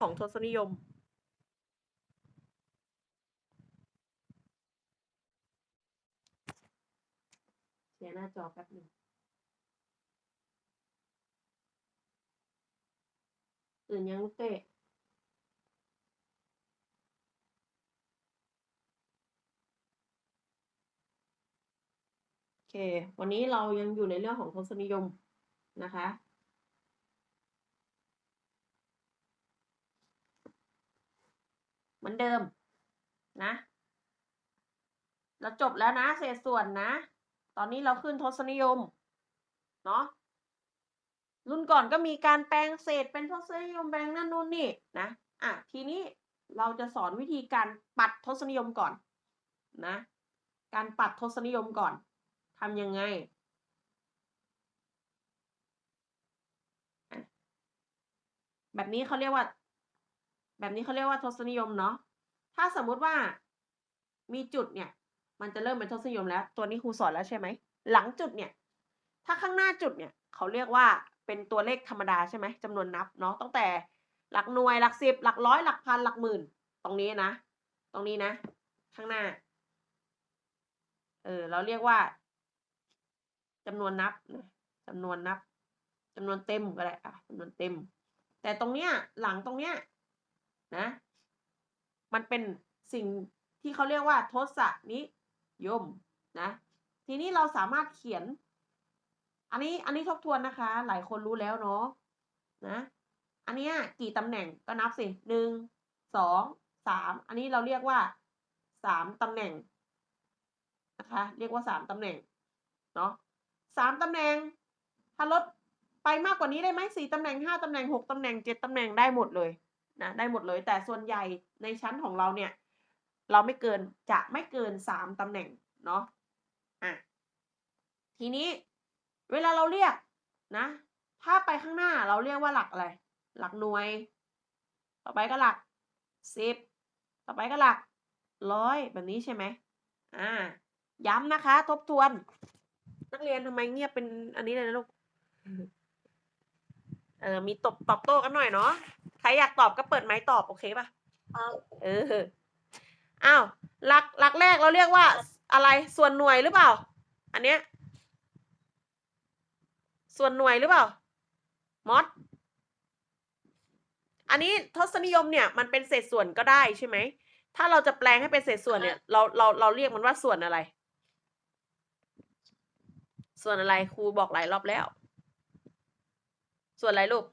ของทศนิยมเสียหน้าจอแป๊บหนึ่งตื่นยังลูกเตะโอเค วันนี้เรายังอยู่ในเรื่องของทศนิยมนะคะ เหมือนเดิมนะเราจบแล้วนะเศษส่วนนะ ตอนนี้เราขึ้นทศนิยมเนาะรุ่นก่อนก็มีการแปลงเศษเป็นทศนิยมแปลงนั่นนู่นนี่นะอะทีนี้เราจะสอนวิธีการปัดทศนิยมก่อนนะการปัดทศนิยมก่อนทำยังไงแบบนี้เขาเรียกว่า แบบนี้เขาเรียกว่าทศนิยมเนาะ ถ้าสมมุติว่ามีจุดเนี่ย มันจะเริ่มเป็นทศนิยมแล้ว ตัวนี้ครูสอนแล้วใช่ไหม หลังจุดเนี่ย ถ้าข้างหน้าจุดเนี่ยเขาเรียกว่าเป็นตัวเลขธรรมดาใช่ไหมจำนวนนับเนาะ ตั้งแต่หลักหน่วยหลักสิบหลักร้อยหลักพันหลักหมื่น ตรงนี้นะ ตรงนี้นะ ข้างหน้า เออ เราเรียกว่าจำนวนนับนะจำนวนนับจำนวนเต็มก็ได้อะจำนวนเต็ม แต่ตรงเนี้ยหลังตรงเนี้ย นะ มันเป็นสิ่งที่เขาเรียกว่าทศนิยมนะ ทีนี้เราสามารถเขียน อันนี้อันนี้ทบทวนนะคะ หลายคนรู้แล้วเนาะนะ อันนี้กี่ตำแหน่งก็นับสิหนึ่งสองสามอันนี้เราเรียกว่าสามตำแหน่งนะคะเรียกว่าสามตำแหน่งเนาะสามตำแหน่งถ้าลดไปมากกว่านี้ได้ไหมสี่ตำแหน่งห้าตำแหน่งหกตำแหน่งเจ็ดตำแหน่งได้หมดเลย นะได้หมดเลยแต่ส่วนใหญ่ในชั้นของเราเนี่ย เราไม่เกินจะไม่เกินสามตำแหน่งเนาะอะทีนี้เวลาเราเรียกนะ ถ้าไปข้างหน้าเราเรียกว่าหลักอะไร หลักหน่วย ต่อไปก็หลักสิบต่อไปก็หลักร้อยแบบนี้ใช่ไหมอ่า ย้ำนะคะ ทบทวน นักเรียนทำไมเงียบเป็นอันนี้เลยนะลูก เออมีตบตอบโต้กันหน่อยเนาะใครอยากตอบก็เปิดไม้ตอบโอเคปะครับเอออ้าวหลักหลักแรกเราเรียกว่าอะไรส่วนหน่วยหรือเปล่า อันเนี้ย ส่วนหน่วยหรือเปล่ามอสอันนี้ทศนิยมเนี่ยมันเป็นเศษส่วนก็ได้ใช่ไหมถ้าเราจะแปลงให้เป็นเศษส่วนเนี่ย เราเราเราเรียกมันว่าส่วนอะไร ส่วนอะไรครูบอกหลายรอบแล้ว ส่วนอะไรลูก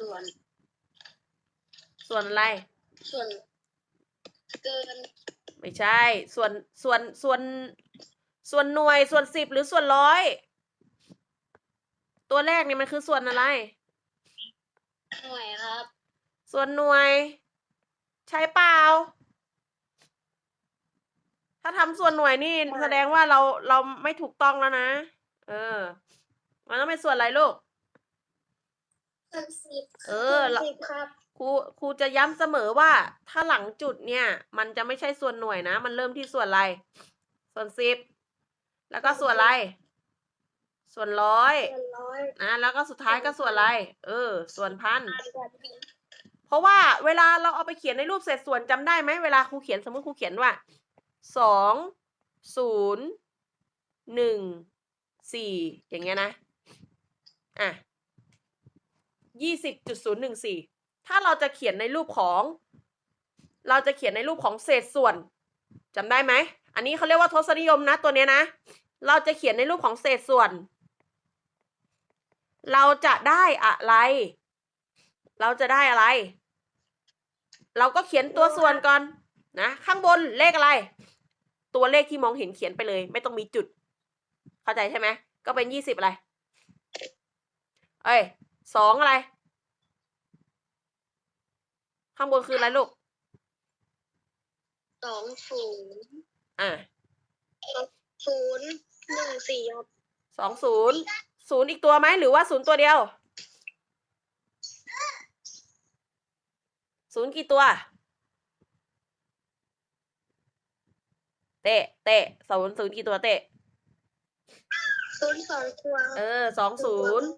ส่วน ส่วนอะไร ส่วน เกิน ไม่ใช่ ส่วนส่วนส่วน ส่วนหน่วยส่วนสิบหรือส่วนร้อยตัวแรกเนี่ยมันคือส่วนอะไร หน่วยครับ ส่วนหน่วย ใช่เปล่า ถ้าทำส่วนหน่วยนี่ใช่แสดงว่าเราเราไม่ถูกต้องแล้วนะ เออ มันต้องเป็นส่วนอะไรลูก ส่วนสิบเออส่วนละสิบครับครูครูจะย้ำเสมอว่าถ้าหลังจุดเนี่ย มันจะไม่ใช่ส่วนหน่วยนะ มันเริ่มที่ส่วนอะไร ส่วนสิบแล้วก็ส่วนอะไร ส่วนร้อยส่วนร้อยนะแล้วก็สุดท้ายก็ส่วนอะไร เออ ส่วนพันพันส่วนพันเพราะว่าเวลาเราเอาไปเขียนในรูปเศษส่วนจำได้ไหมเวลาครูเขียนสมมติครูเขียนว่าสองศูนย์หนึ่งสี่อย่างเงี้ยนะ อะ ยี่สิบจุดศูนย์หนึ่งสี่ถ้าเราจะเขียนในรูปของ เราจะเขียนในรูปของเศษส่วนจำได้ไหม อันนี้เขาเรียกว่าทศนิยมนะตัวเนี้ยนะ เราจะเขียนในรูปของเศษส่วน เราจะได้อะไร เราจะได้อะไร เราก็เขียนตัวส่วนก่อนนะ ข้างบนเลขอะไร ตัวเลขที่มองเห็นเขียนไปเลย ไม่ต้องมีจุด เข้าใจใช่ไหม ก็เป็นยี่สิบอะไร เอ้ย สองอะไร ข้างบนคืออะไรลูกสองศูนย์อ่าศูนย์หนึ่งสี่ครับสองศูนย์ศูนย์อีกตัวไหมหรือว่าศูนย์ตัวเดียวศูนย์กี่ตัว เตะเตะศูนย์ศูนย์กี่ตัวเตะศูนย์สองตัว เออสองศูนย์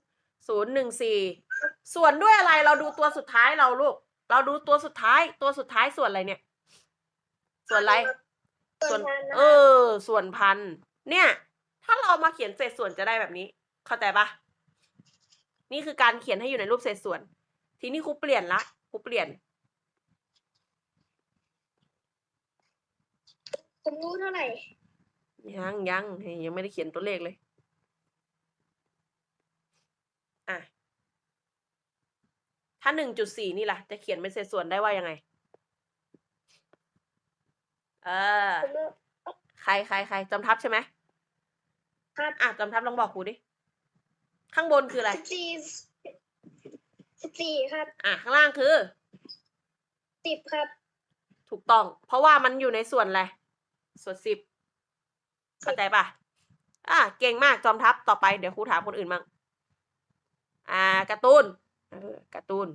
ศูนย์หนึ่งสี่ส่วนด้วยอะไรเราดูตัวสุดท้ายเราลูก เราดูตัวสุดท้ายตัวสุดท้ายส่วนอะไรเนี่ย ส่วนอะไร ส่วนพันนะเออ ส่วนพัน เนี่ย ถ้าเรามาเขียนเศษส่วนจะได้แบบนี้ เข้าใจปะนี่คือการเขียนให้อยู่ในรูปเศษส่วน ทีนี้ครูเปลี่ยนละครูเปลี่ยนผมรู้เท่าไหร่ยังยังยังไม่ได้เขียนตัวเลขเลย อะ ถ้าหนึ่งจุดสี่นี่ล่ะ จะเขียนเป็นเศษส่วนได้ว่ายังไง เออผมรู้ใครใครใครจำทับใช่ไหมครับอะจำทับลองบอกครูดิ ข้างบนคืออะไรสิบสี่สิบสี่ครับ อะ ข้างล่างคือสิบครับ ถูกต้อง เพราะว่ามันอยู่ในส่วนอะไร ส่วนสิบเข้าใจปะอะ เก่งมากจอมทัพต่อไปเดี๋ยวครูถามคนอื่นมั่ง อ่าการ์ตูนเออการ์ตูน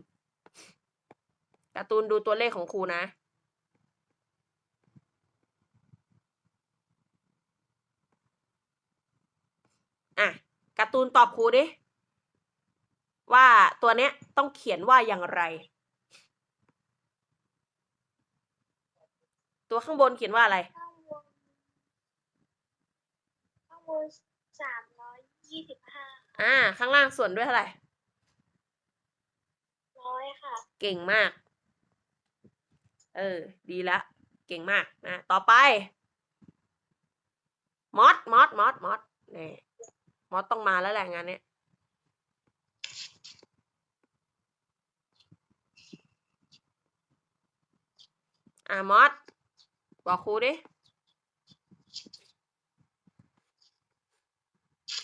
การ์ตูนดูตัวเลขของครูนะ อะการ์ตูนตอบครูดิ ว่าตัวเนี้ยต้องเขียนว่าอย่างไร ตัวข้างบนเขียนว่าอะไร ข้างบนข้างบนสามร้อยยี่สิบห้าอ่า ข้างล่างส่วนด้วยเท่าไหร่ ร้อยค่ะเก่งมาก เออ ดีละ เก่งมากนะ ต่อไป มอส มอส มอส มอสนี่มอสต้องมาแล้วแหละงานเนี้ยอ่ามอส บอกครูดิ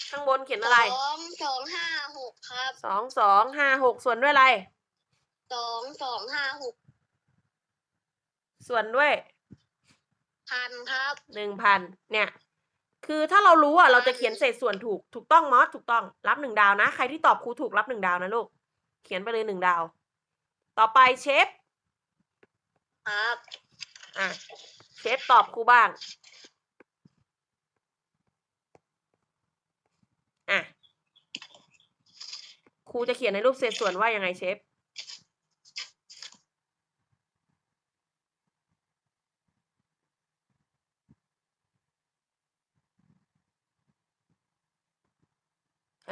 ข้างบนเขียนอะไร สองสองห้าหกครับสองสองห้าหกส่วนด้วยอะไร สองสองห้าหกส่วนด้วยพันครับหนึ่งพันเนี่ย คือถ้าเรารู้อะเราจะเขียนเศษส่วนถูกถูกต้องมอสถูกต้องรับหนึ่งดาวนะ ใครที่ตอบครูถูกรับหนึ่งดาวนะลูก เขียนไปเลยหนึ่งดาว ต่อไปเชฟครับอะเชฟตอบครูบ้างอะครูจะเขียนในรูปเศษส่วนว่ายังไงเชฟ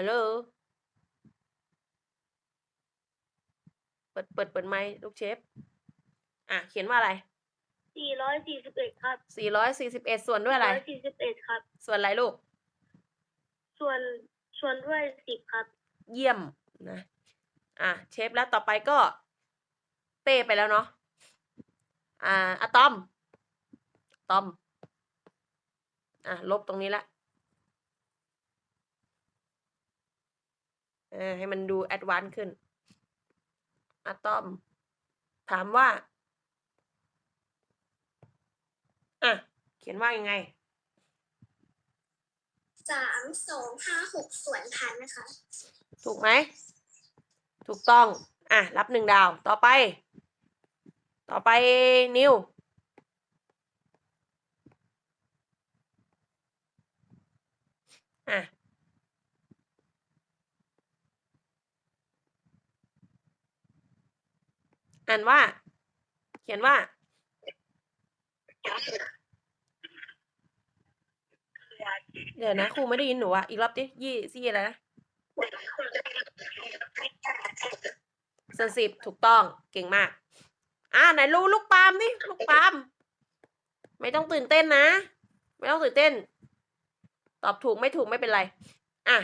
ฮัลโหล เปิด เปิด เปิดไมค์ลูกเชฟ อะ เขียนว่าอะไร สี่ร้อยสี่สิบเอ็ดครับสี่ร้อยสี่สิบเอ็ดส่วนด้วยอะไร ร้อยสี่สิบเอ็ดครับ ส่วนอะไรลูก ส่วนส่วนด้วยสิบครับ เยี่ยมนะ อะ เชฟแล้วต่อไปก็ เต้ไปแล้วเนาะ อ่าอะตอม ตอม อะ ลบตรงนี้ละ เออให้มันดูแอดวานซ์ขึ้นอะตอม ถามว่า อะ เขียนว่ายังไง สามสองห้าหกส่วนพันนะคะ ถูกไหม ถูกต้อง อะ รับหนึ่งดาว ต่อไป ต่อไปนิวอะ อ่านว่า เขียนว่า เดี๋ยวนะครูไม่ได้ยินหนูอะ อีกรอบดิยี่ซี่อะไรนะส่วนสิบถูกต้องเก่งมาก อ่าไหนรู้ลูกปาล์มนี่ลูกปาล์มไม่ต้องตื่นเต้นนะ ไม่ต้องตื่นเต้น ตอบถูกไม่ถูกไม่เป็นไร อะ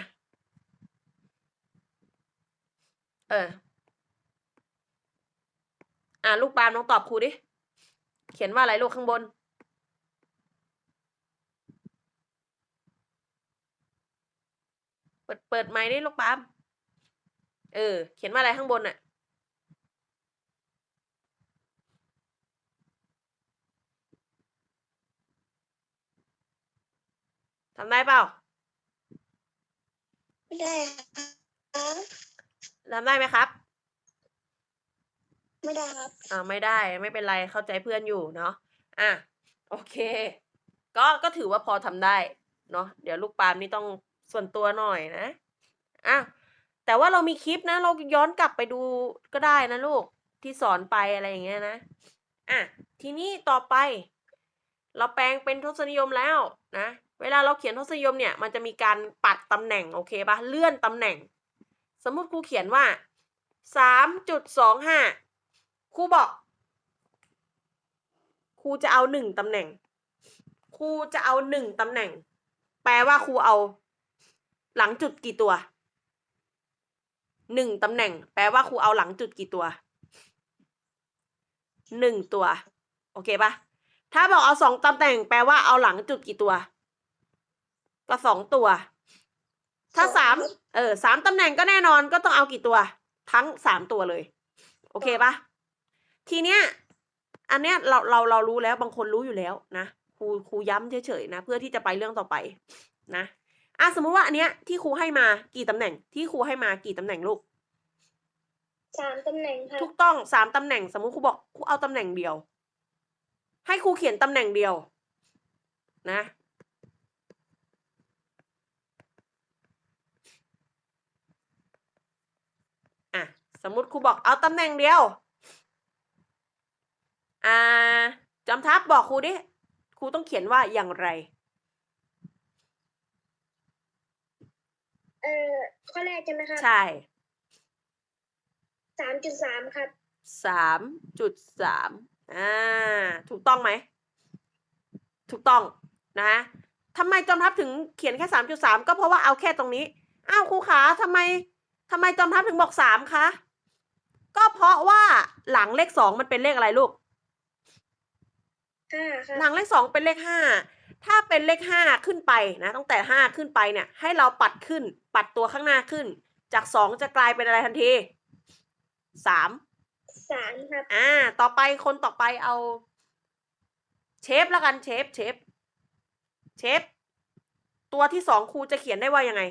เออ อะลูกปาล์มลองตอบครูดิ เขียนว่าอะไรลูกข้างบน เปิดเปิดไมค์ดิลูกปาล์มเออ เขียนว่าอะไรข้างบนน่ะทำได้เปล่า ไม่ได้ครับทำได้ไหมครับ ไม่ได้ครับอ่าไม่ได้ไม่เป็นไรเข้าใจเพื่อนอยู่เนาะอะโอเค ก็ก็ถือว่าพอทำได้เนาะเดี๋ยวลูกปาล์มนี่ต้องส่วนตัวหน่อยนะอะแต่ว่าเรามีคลิปนะ เราย้อนกลับไปดูก็ได้นะลูกที่สอนไปอะไรอย่างเงี้ยนะอะทีนี้ต่อไป เราแปลงเป็นทศนิยมแล้วนะเวลาเราเขียนทศนิยมเนี่ย มันจะมีการปัดตำแหน่งโอเคปะเลื่อนตำแหน่ง สมมุติครูเขียนว่าสามจุดสองห้า ครูบอกครูจะเอาหนึ่งตำแหน่งครูจะเอาหนึ่งตำแหน่ง แปลว่าครูเอา หลังจุดกี่ตัวหนึ่งตำแหน่ง แปลว่าครูเอาหลังจุดกี่ตัวหนึ่งตัว โอเคปะถ้าบอกเอาสองตำแหน่ง แปลว่าเอาหลังจุดกี่ตัว ก็สองตัว ถ้าสามเออสามตำแหน่งก็แน่นอนก็ต้องเอากี่ตัว ทั้งสามตัวเลย โอเคปะ ทีเนี้ยอันเนี้ยเราเราเรารู้แล้วบางคนรู้อยู่แล้วนะครูครูย้ำเฉยๆนะ เพื่อที่จะไปเรื่องต่อไปนะอะสมมุติว่าอันเนี้ยที่ครูให้มากี่ตำแหน่ง ที่ครูให้มากี่ตำแหน่งลูกสามตำแหน่งครับถูกต้องสามตำแหน่งสมมุติครูบอกครูเอาตำแหน่งเดียว ให้ครูเขียนตำแหน่งเดียว นะ อะ สมมุติครูบอกเอาตำแหน่งเดียว อ่าจำทับบอกครูดิ ครูต้องเขียนว่าอย่างไร เอ่อข้อแรกใช่ไหมครับใช่สามจุดสามครับสามจุดสามอ่า ถูกต้องไหม ถูกต้องนะทำไมจอมทัพถึงเขียนแค่สามจุดสามก็เพราะว่าเอาแค่ตรงนี้ อ้าวครูขาทำไมทำไมจอมทัพถึงบอกสามคะ ก็เพราะว่าหลังเลขสองมันเป็นเลขอะไรลูก ห้าครับหลังเลขสองเป็นเลขห้าถ้าเป็นเลขห้าขึ้นไปนะตั้งแต่ห้าขึ้นไปเนี่ย ให้เราปัดขึ้น ปัดตัวข้างหน้าขึ้น จากสองจะกลายเป็นอะไรทันทีสามสามครับอ่า ต่อไปคนต่อไปเอา เชฟแล้วกันเชฟเชฟเชฟตัวที่สองครูจะเขียนได้ว่ายังไง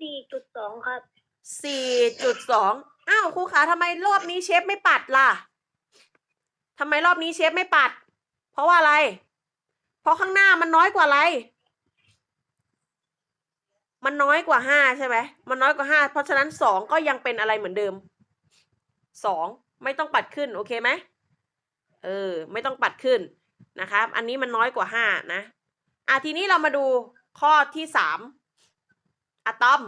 สี่จุดสองครับ สี่จุดสอง อ้าวครูขาทำไมรอบนี้เชฟไม่ปัดล่ะทำไมรอบนี้เชฟไม่ปัด เพราะว่าอะไร เพราะข้างหน้ามันน้อยกว่าอะไร มันน้อยกว่าห้าใช่ไหมมันน้อยกว่าห้าเพราะฉะนั้นสองก็ยังเป็นอะไรเหมือนเดิมสองไม่ต้องปัดขึ้นโอเคไหมเออ ไม่ต้องปัดขึ้นนะครับ อันนี้มันน้อยกว่าห้านะอะทีนี้เรามาดูข้อที่สามอะตอม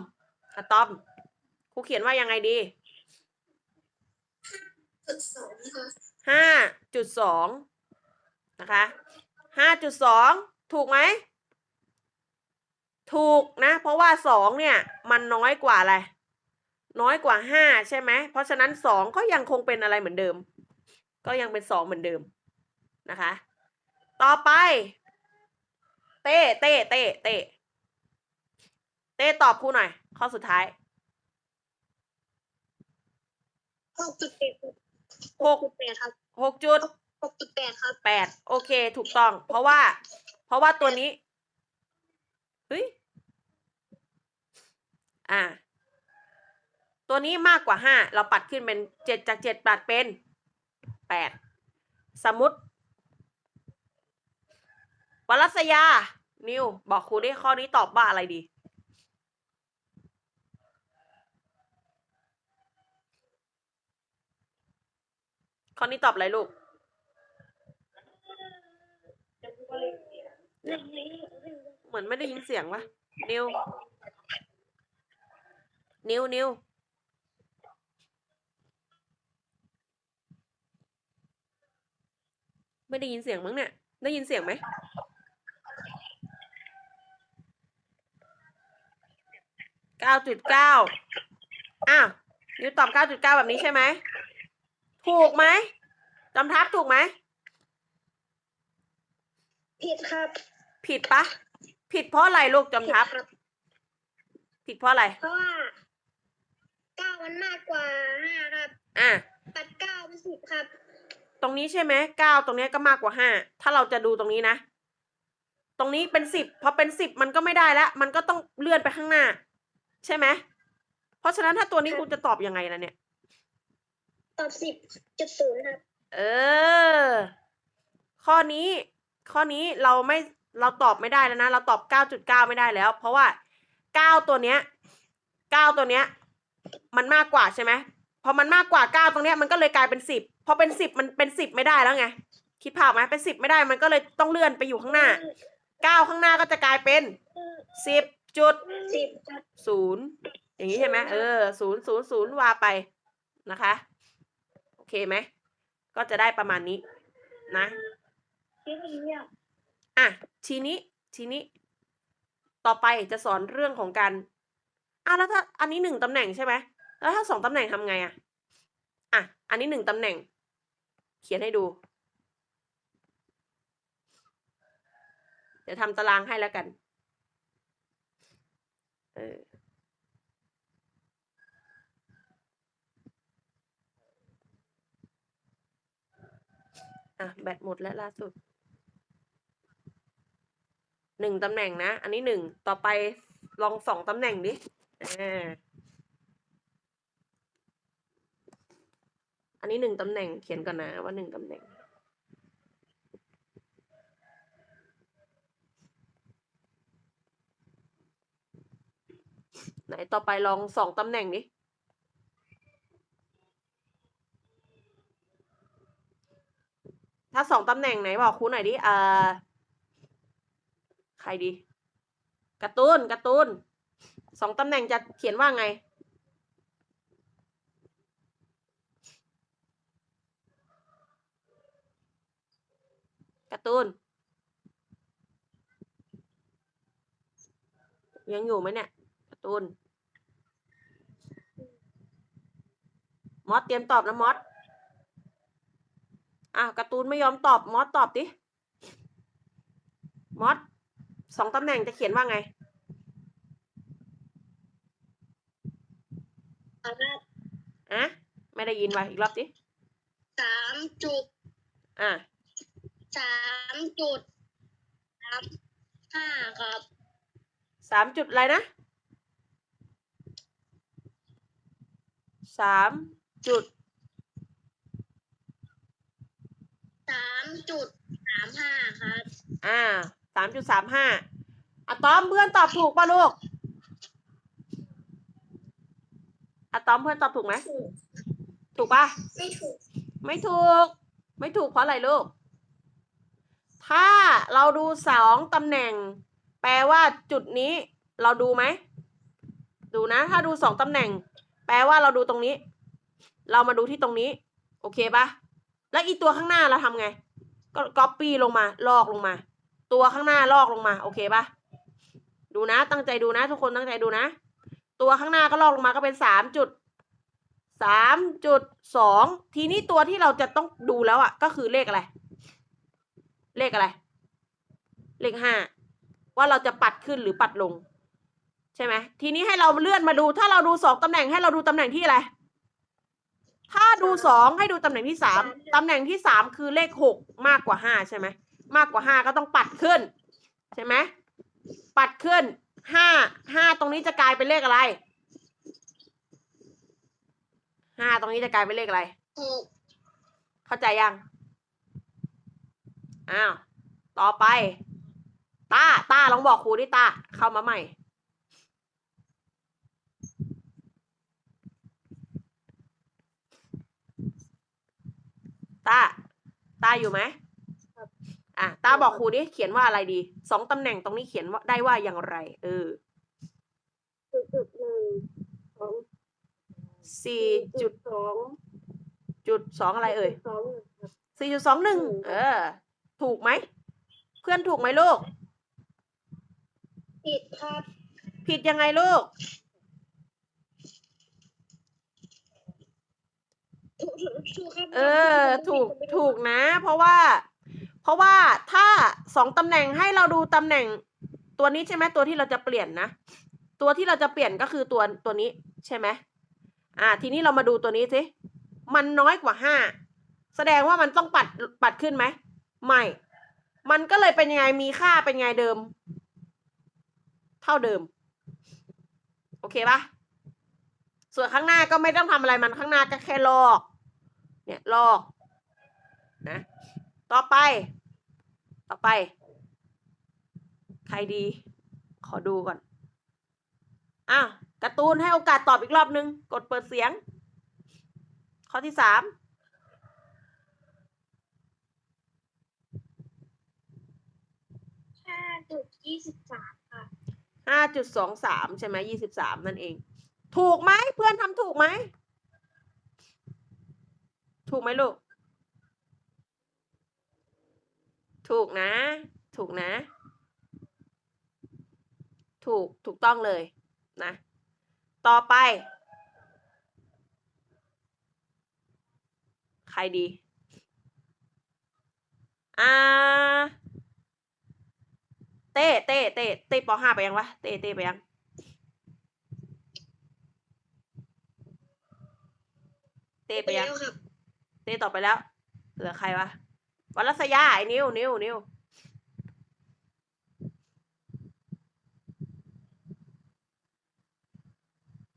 อะตอมครูเขียนว่ายังไงดี จุดสองครับห้าจุดสองนะคะห้าจุดสองถูกไหม ถูกนะ เพราะว่าสองเนี่ยมันน้อยกว่าอะไร น้อยกว่าห้าใช่ไหม เพราะฉะนั้นสองก็ยังคงเป็นอะไรเหมือนเดิม ก็ยังเป็นสองเหมือนเดิมนะคะ ต่อไป เต้เต้เต้เต้เต้ตอบครูหน่อย ข้อสุดท้ายหกจุดแปด หกจุดแปดครับหกจุดหกจุดแปดครับแปดโอเค ถูกต้อง เพราะว่า เพราะว่าตัวนี้เฮ้ยอ่า ตัวนี้มากกว่าห้าเราปัดขึ้นเป็นเจ็ดจากเจ็ดปัดเป็นแปดสมมติวรัสยา นิว บอกครูได้ข้อนี้ตอบว่าอะไรดี ข้อนี้ตอบอะไรลูกหนึ่งนี้เหมือนไม่ได้ยินเสียงวะนิว นิวนิวไม่ได้ยินเสียงมั้งเนี่ย ได้ยินเสียงไหมเก้าจุดเก้าอ้าวนิวตอบเก้าจุดเก้าแบบนี้ใช่ไหม ถูกไหมจำทับถูกไหม ผิดครับ ผิดปะ ผิดเพราะอะไรลูกจำทับผิดครับ ผิดเพราะอะไร เพราะว่าเก้ามันมากกว่าห้าครับ อะ ปัดเก้าเป็นสิบครับ ตรงนี้ใช่ไหมเก้าตรงเนี้ยก็มากกว่าห้า ถ้าเราจะดูตรงนี้นะ ตรงนี้เป็นสิบพอเป็นสิบมันก็ไม่ได้แล้ว มันก็ต้องเลื่อนไปข้างหน้า ใช่ไหม เพราะฉะนั้นถ้าตัวนี้ค่ะคุณจะตอบยังไงล่ะเนี่ย ตอบสิบจุดศูนย์ครับ เออ ข้อนี้ ข้อนี้เราไม่เราตอบไม่ได้แล้วนะ เราตอบเก้าจุดเก้าไม่ได้แล้ว เพราะว่าเก้าตัวเนี้ยเก้าตัวเนี้ย มันมากกว่าใช่ไหมพอมันมากกว่าเก้าตรงเนี้ยมันก็เลยกลายเป็นสิบพอเป็นสิบมันเป็นสิบไม่ได้แล้วไง คิดภาพไหมเป็นสิบไม่ได้ มันก็เลยต้องเลื่อนไปอยู่ข้างหน้าเก้าข้างหน้าก็จะกลายเป็นสิบจุดสิบจุดศูนย์อย่างนี้ใช่ไหมเออศูนย์ศูนย์ศูนย์วาไปนะคะโอเคไหม ก็จะได้ประมาณนี้นะที่เนี่ยอะทีนี้ทีนี้ ต่อไปจะสอนเรื่องของการอะแล้วถ้าอันนี้หนึ่งตำแหน่งใช่ไหมแล้วถ้าสองตำแหน่งทำไงอะอะอันนี้หนึ่งตำแหน่ง เขียนให้ดู เดี๋ยวทำตารางให้แล้วกัน เออ อะแบตหมดแล้วล่าสุดหนึ่งตำแหน่งนะ อันนี้หนึ่งต่อไปลองสองตำแหน่งดิอ่าอันนี้หนึ่งตำแหน่งเขียนก่อนนะว่าหนึ่งตำแหน่งไหนต่อไปลองสองตำแหน่งดิ ถ้าสองตำแหน่งไหนบอกครูหน่อยดิเอ่าใครดีการ์ตูนการ์ตูนสองตำแหน่งจะเขียนว่าไง การ์ตูน ยังอยู่ไหมเนี่ยการ์ตูนมอสเตรียมตอบนะมอส อ้าวการ์ตูนไม่ยอมตอบมอสตอบดิมอสสองตำแหน่งจะเขียนว่าไงอะไม่ได้ยินไว้อีกรอบดิสามจุดอะสามจุดสามห้าครับสามจุดอะไรนะสามจุด สามจุดสามห้าครับ อ่าสามจุดสามห้าอะตอมเพื่อนตอบถูกป่ะลูกอะตอมเพื่อนตอบถูกไหมถูกถูกป่ะ ไม่ถูก ไม่ถูก ไม่ถูกเพราะอะไรลูก ถ้าเราดูสองตำแหน่ง แปลว่าจุดนี้เราดูไหม ดูนะ ถ้าดูสองตำแหน่ง แปลว่าเราดูตรงนี้ เรามาดูที่ตรงนี้ โอเคปะ แล้วอีตัวข้างหน้าเราทำไง ก็ก๊อปปี้ลงมา ลอกลงมา ตัวข้างหน้าลอกลงมา โอเคปะดูนะ ตั้งใจดูนะ ทุกคนตั้งใจดูนะ ตัวข้างหน้าก็ลอกลงมาก็เป็นสามจุดสามจุดสองทีนี้ตัวที่เราจะต้องดูแล้วอะ ก็คือเลขอะไร เลขอะไร เลขห้าว่าเราจะปัดขึ้นหรือปัดลง ใช่ไหมทีนี้ให้เราเลื่อนมาดู ถ้าเราดูสองตำแหน่งให้เราดูตำแหน่งที่อะไร ถ้าดูสองให้ดูตำแหน่งที่สามตำแหน่งที่สามคือเลขหกมากกว่าห้าใช่ไหมมากกว่าห้าก็ต้องปัดขึ้น ใช่ไหมปัดขึ้นห้าห้าตรงนี้จะกลายเป็นเลขอะไรห้าตรงนี้จะกลายเป็นเลขอะไรหกเข้าใจยัง อ้าว ต่อไปต้าต้าลองบอกครูดิต้าเข้ามาใหม่ ต้าต้าอยู่ไหมอะต้าบอกครูดิเขียนว่าอะไรดี สองตำแหน่งตรงนี้เขียนว่าได้ว่าอย่างไร เออจุดจุดหนึ่งสองสี่จุดสองจุดสองอะไรเอ่ยสองสี่จุดสองหนึ่งเออ ถูกไหม เพื่อนถูกไหมลูก ผิดครับ ผิดยังไงลูก ถูกถูกครับเออ ถูกถูกนะ เพราะว่า เพราะว่าถ้าสองตำแหน่งให้เราดูตำแหน่ง ตัวนี้ใช่ไหมตัวที่เราจะเปลี่ยนนะ ตัวที่เราจะเปลี่ยนก็คือตัวตัวนี้ใช่ไหมอ่า ทีนี้เรามาดูตัวนี้สิมันน้อยกว่าห้าแสดงว่ามันต้องปัดปัดขึ้นไหมไม่ มันก็เลยเป็นยังไงมีค่าเป็นไงเดิม เท่าเดิม โอเคปะส่วนข้างหน้าก็ไม่ต้องทำอะไรมันข้างหน้าก็แค่ลอก เนี่ยลอกนะต่อไป ต่อไป ใครดี ขอดูก่อนอ้าวการ์ตูนให้โอกาสตอบอีกรอบนึง กดเปิดเสียง ข้อที่สามห้าจุดยี่สิบสามค่ะห้าจุดสองสามใช่ไหมยี่สิบสามนั่นเอง ถูกไหมเพื่อนทำถูกไหม ถูกไหมลูก ถูกนะ ถูกนะ ถูก ถูกต้องเลยนะ ต่อไป ใครดีอ่าเต้เต้เต้เต้ปห้าไปยังวะ เต้เต้ไปยังเต้ไปยัง เต้ต่อไปแล้วเหลือใครวะวัลสยาไอ้นิวนิวนิว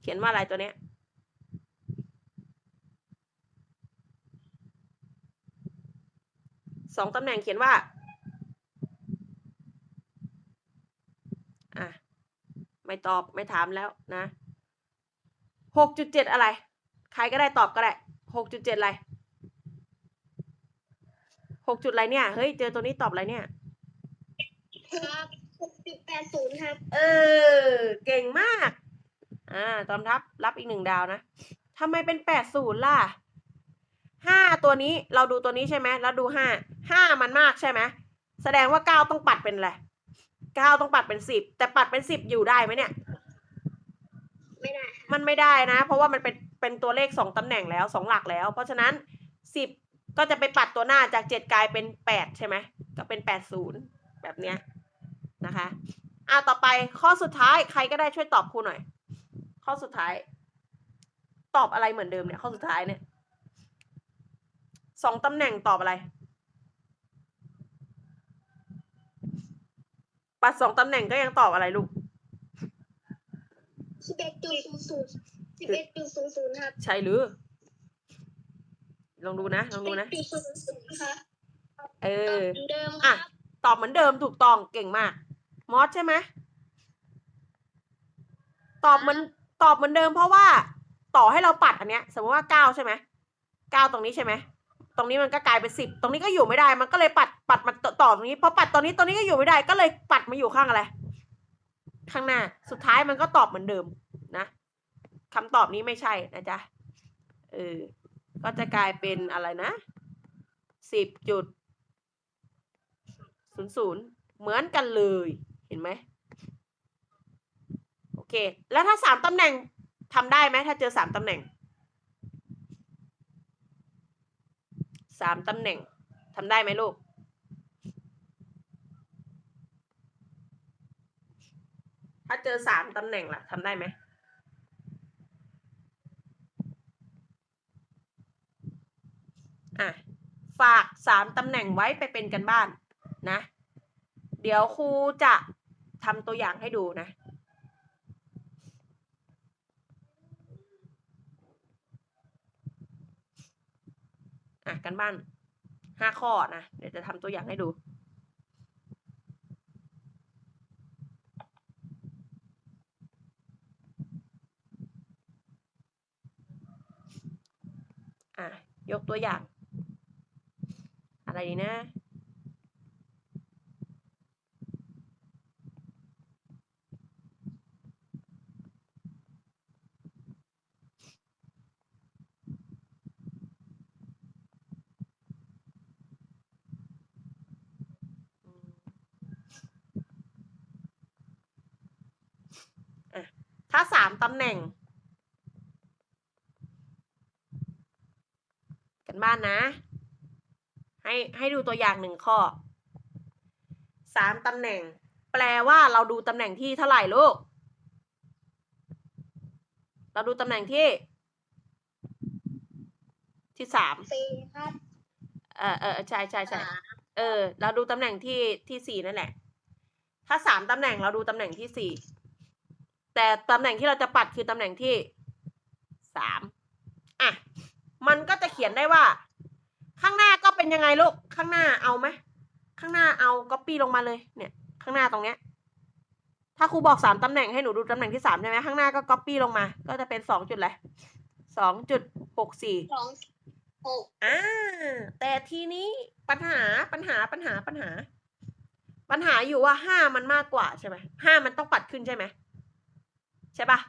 เขียนว่าอะไรตัวเนี้ยสองตำแหน่งเขียนว่า อะ ไม่ตอบไม่ถามแล้วนะหกจุดเจ็ดอะไร ใครก็ได้ตอบก็ได้หกจุดเจ็ดอะไร หกจุดอะไรเนี่ย เฮ้ย เจอตัวนี้ตอบอะไรเนี่ย ครับหกจุดแปดศูนย์ครับ เออ เก่งมาก อ่า ตอมทับรับอีกหนึ่งดาวนะทำไมเป็นแปดศูนย์ล่ะห้าตัวนี้เราดูตัวนี้ใช่ไหมแล้วดูห้าห้ามันมากใช่ไหมแสดงว่าเก้าต้องปัดเป็นอะไรเก้าต้องปัดเป็นสิบแต่ปัดเป็นสิบอยู่ได้ไหมเนี่ย ไม่ได้ครับมันไม่ได้นะ เพราะว่ามันเป็นเป็นตัวเลขสองตำแหน่งแล้วสองหลักแล้ว เพราะฉะนั้นสิบ ก็จะไปปัดตัวหน้าจากเจ็ดกลายเป็นแปดใช่ไหมก็เป็นแปดศูนย์แบบเนี้ยนะคะอ่าต่อไปข้อสุดท้ายใครก็ได้ช่วยตอบครูหน่อย ข้อสุดท้าย ตอบอะไรเหมือนเดิมเนี่ย ข้อสุดท้ายเนี่ยสองตำแหน่งตอบอะไร ปัดสองตำแหน่งก็ยังตอบอะไรลูกสิบเอ็ดจุดศูนย์ศูนย์สิบเอ็ดจุดศูนย์ศูนย์ครับ ใช่หรือ ลองดูนะลองดูนะจุดศูนย์ศูนย์ครับเออเหมือนเดิมคอะรับตอบเหมือนเดิมถูกต้องเก่งมาก มอสใช่ไหมตอบเหมือนตอบเหมือนเดิมเพราะว่าต่อให้เราปัดอันเนี้ย สมมติว่าเก้าใช่ไหมเก้าตรงนี้ใช่ไหมตรงนี้มันก็กลายเป็นสิบตรงนี้ก็อยู่ไม่ได้มันก็เลยปัดปัดมาต่อต่อตรงนี้พอปัดตรงนี้ตรงนี้ก็อยู่ไม่ได้ ก็เลยปัดมาอยู่ข้างอะไร ข้างหน้า สุดท้ายมันก็ตอบเหมือนเดิมนะคำตอบนี้ไม่ใช่นะจ๊ะเออ ก็จะกลายเป็นอะไรนะสิบจุดศูนย์ศูนย์เหมือนกันเลยเห็นไหมโอเค แล้วถ้าสามตำแหน่งทำได้ไหมถ้าเจอสามตำแหน่งสามตำแหน่งทำได้ไหมลูกถ้าเจอสามตำแหน่งล่ะทำได้ไหม อะฝากสามตำแหน่งไว้ไปเป็นกันบ้านนะ เดี๋ยวครูจะทำตัวอย่างให้ดูนะอะกันบ้านห้าข้อนะ เดี๋ยวจะทำตัวอย่างให้ดูอะยกตัวอย่าง อะไรดีนะถ้าสามตำแหน่ง กันบ้านนะ ให้ให้ดูตัว อย่างหนึ่งข้อสามตำแหน่ง แปลว่าเราดูตำแหน่งที่เท่าไหร่ลูก เราดูตำแหน่งที่ ที่สามสี่ครับเออเออใช่ใช่ใช่สามเออ เราดูตำแหน่งที่ที่สี่นั่นแหละ ถ้าสามตำแหน่งเราดูตำแหน่งที่สี่แต่ตำแหน่งที่เราจะปัดคือตำแหน่งที่สามอะ มันก็จะเขียนได้ว่าข้างหน้าก็ เป็นยังไงลูกข้างหน้าเอาไหมข้างหน้าเอาก๊อปปี้ลงมาเลยเนี่ย ข้างหน้าตรงเนี้ย ถ้าครูบอกสามตำแหน่งให้หนูดูตำแหน่งที่สามใช่ไหมข้างหน้าก็ก๊อปปี้ลงมา ก็จะเป็นสองจุดเลยสองจุดหกสี่สองหกอ่าแต่ทีนี้ปัญหาปัญหาปัญหาปัญหา ปัญหาอยู่ว่าห้ามันมากกว่าใช่ไหมห้ามันต้องปัดขึ้นใช่ไหมใช่ปะ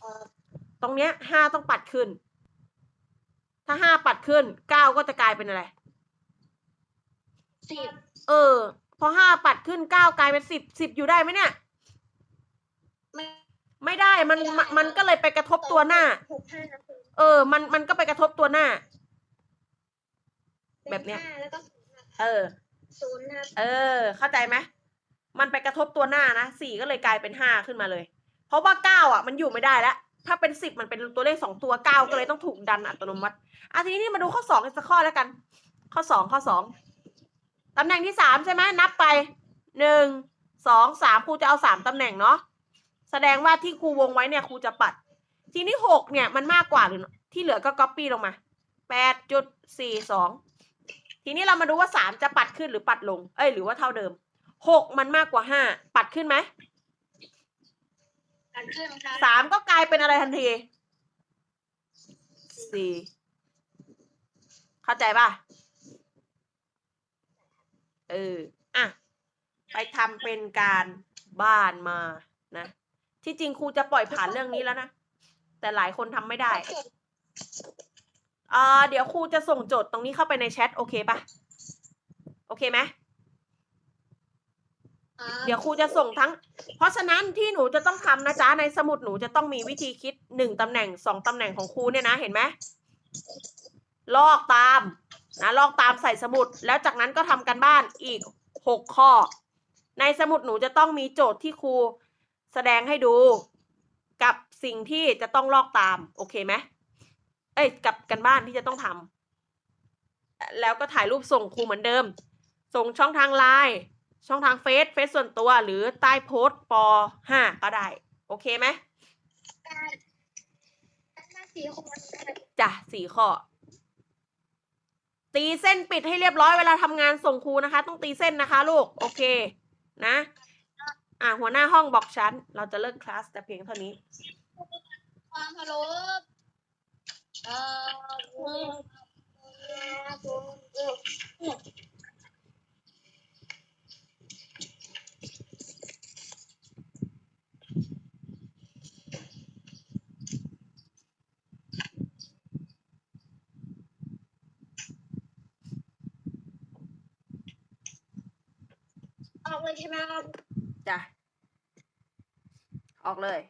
เอ่อตรงเนี้ยห้าต้องปัดขึ้น ถ้าห้าปัดขึ้นเก้าก็จะกลายเป็นอะไร สิบเออ พอห้าปัดขึ้นเก้ากลายเป็นสิบสิบอยู่ได้ไหมเนี่ย ไม่ไม่ได้มันไม่ได้มันมันก็เลยไปกระทบตัวหน้า หกห้านะครูเออ มันมันก็ไปกระทบตัวหน้า แบบเนี้ยป็ห้าแล้วก็ศูนย์นะเออ ศูนย์นะครับเออ เข้าใจไหมมันไปกระทบตัวหน้านะสี่ก็เลยกลายเป็นห้าขึ้นมาเลย เพราะว่าเก้าอะ มันอยู่ไม่ได้แล้ว ถ้าเป็นสิบมันเป็นตัวเลขสองตัวเก้าก็เลยต้องถูกดันอัตโนมัติอะทีนี้มาดูข้อสองอีกสักข้อแล้วกัน ข้อสองข้อสอง ตำแหน่งที่สามใช่ไหมนับไปหนึ่งสองสามครูจะเอาสามตำแหน่งเนาะแสดงว่าที่ครูวงไว้เนี่ยครูจะปัด ทีนี้หกเนี่ยมันมากกว่าหรือที่เหลือก็ก๊อปปี้ลงมาแปดจุดสี่สองทีนี้เรามาดูว่าสามจะปัดขึ้นหรือปัดลง เอ้ยหรือว่าเท่าเดิมหกมันมากกว่าห้าปัดขึ้นไหมอันขึ้นครับสามก็กลายเป็นอะไรทันทีสี่เข้าใจป่ะ เอออะไปทำเป็นการบ้านมานะที่จริงครูจะปล่อยผ่านเรื่องนี้แล้วนะ แต่หลายคนทำไม่ได้อ่าเดี๋ยวครูจะส่งโจทย์ตรงนี้เข้าไปในแชทโอเคป่ะโอเคไหมเดี๋ยวครูจะส่งทั้ง เพราะฉะนั้นที่หนูจะต้องทำนะจ๊ะในสมุดหนูจะต้องมีวิธีคิดหนึ่งตำแหน่งสองตำแหน่งของครูเนี่ยนะเห็นไหมลอกตาม นะลอกตามใส่สมุด แล้วจากนั้นก็ทำกันบ้านอีกหกข้อ ในสมุดหนูจะต้องมีโจทย์ที่ครูแสดงให้ดูกับสิ่งที่จะต้องลอกตาม โอเคไหมเอ้ยกับกันบ้านที่จะต้องทำแล้วก็ถ่ายรูปส่งครูเหมือนเดิม ส่งช่องทางไลน์ช่องทางเฟซเฟซส่วนตัวหรือใต้โพสต์ปห้าก็ได้ โอเคไหมได้ได้สี่คนจ้ะสี่ข้อ ตีเส้นปิดให้เรียบร้อยเวลาทำงานส่งครูนะคะ ต้องตีเส้นนะคะลูก โอเค นะ อะหัวหน้าห้องบอกฉัน เราจะเลิกคลาสแต่เพียงเท่านี้ความเคารพเอ่อ ออกเลยใช่ไหมครับจ้ะออกเลย